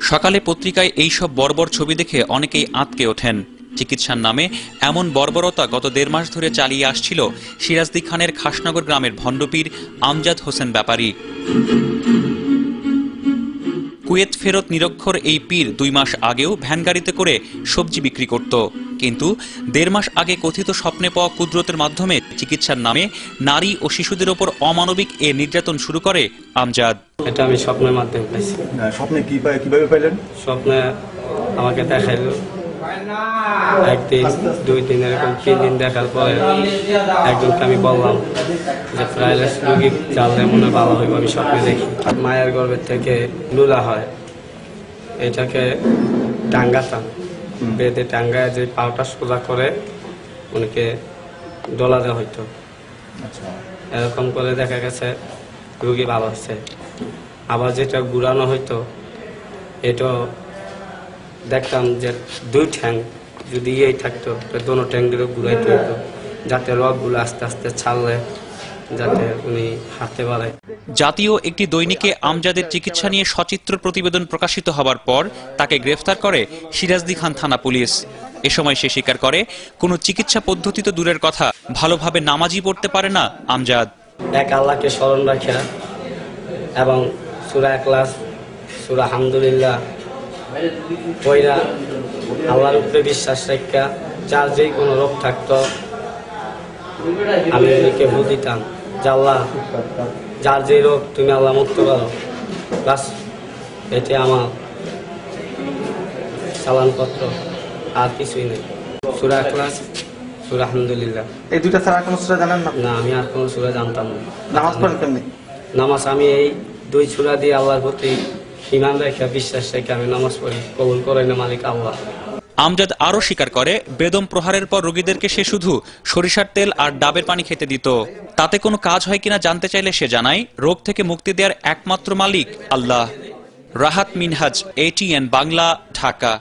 সকালে পত্রিকায় এইসব বর্বর ছবি দেখে অনেকেই আঁতকে ওঠেন। চিকিৎসার নামে এমন বর্বরতা গত দেড় মাস ধরে চালিয়ে আসছিল সিরাজদি খানের খাসনগর গ্রামের ভণ্ডপীর আমজাদ হোসেন ব্যাপারী। ফেরত নিরক্ষর এই পীর দুই মাস আগেও ভ্যান গাড়িতে করে সবজি বিক্রি করত। কিন্তু দেড় মাস আগে কথিত স্বপ্নে পাওয়া কুদরতের মাধ্যমে চিকিৎসার নামে নারী ও শিশুদের ওপর অমানবিক এ নির্যাতন শুরু করে আমজাদ। এটা আমি স্বপ্নের মাধ্যমে পাইছি। স্বপ্নে কি পাই কীভাবে পাইলেন? স্বপ্নে আমাকে দেখাইলো। একদিন দুই দিন এরকম তিন দিন দেখার পরে একজনকে আমি বললাম যে প্রাইলেস রুগী জানলে মনে ভালো হইব আমি স্বপ্নে দেখি। মায়ের গর্ভের থেকে লুলা হয়। এটাকে টাঙ্গাতাম বেদে টাঙ্গায় যে পাউটা সোজা করে উনিকে ডলা দেওয়া হইতো। আচ্ছা। এরকম করে দেখা গেছে রুগী ভালো হচ্ছে আবার যেটা ঘুরানো হইতো এটা দেখতাম যে দুই ঠ্যাং যদি এই থাকতো দোনো ঠ্যাং দিকে ঘুরাইতে হইতো যাতে রগগুলো আস্তে আস্তে ছাড়লে যাতে উনি হাঁটতে পারে। জাতীয় একটি দৈনিকে আমজাদের চিকিৎসা নিয়ে সচিত্র প্রতিবেদন প্রকাশিত হবার পর তাকে গ্রেফতার করে সিরাজদি খান থানা পুলিশ। এ সময় সে স্বীকার করে কোনো চিকিৎসা পদ্ধতি তো দূরের কথা ভালোভাবে নামাজি পড়তে পারে না আমজাদ। এক আল্লাহকে স্মরণ রাখা এবং সুরা একলাস সুরা হামদুলিল্লাহ ওইরা আল্লাহর উপরে বিশ্বাস রাখা যার যেই কোনো রোগ থাকতো আমি ভুল দিতাম। যার যে রোগ তুমি আল্লাহ মুক্ত করো। বাস এটি আমার আর কিছুই নেই। সুরা একলাস সুরা আলহামদুলিল্লাহ। এই দুইটা ছাড়া কোনো সুরা জানেন না? না আমি আর কোনো সুরা জানতাম না। নামাজ পড়েন কেমনি? নামাজ আমি এই দুই সুরা দিয়ে আল্লাহর প্রতি ইমান রেখে বিশ্বাস রেখে আমি নামাজ পড়ি। কবুল করেন না মালিক আল্লাহ। আমজাদ আরও স্বীকার করে, বেদম প্রহারের পর রোগীদেরকে সে শুধু সরিষার তেল আর ডাবের পানি খেতে দিত। তাতে কোনো কাজ হয় কিনা জানতে চাইলে সে জানায়, রোগ থেকে মুক্তি দেওয়ার একমাত্র মালিক আল্লাহ। রাহাত মিনহাজ এটিএন বাংলা, ঢাকা।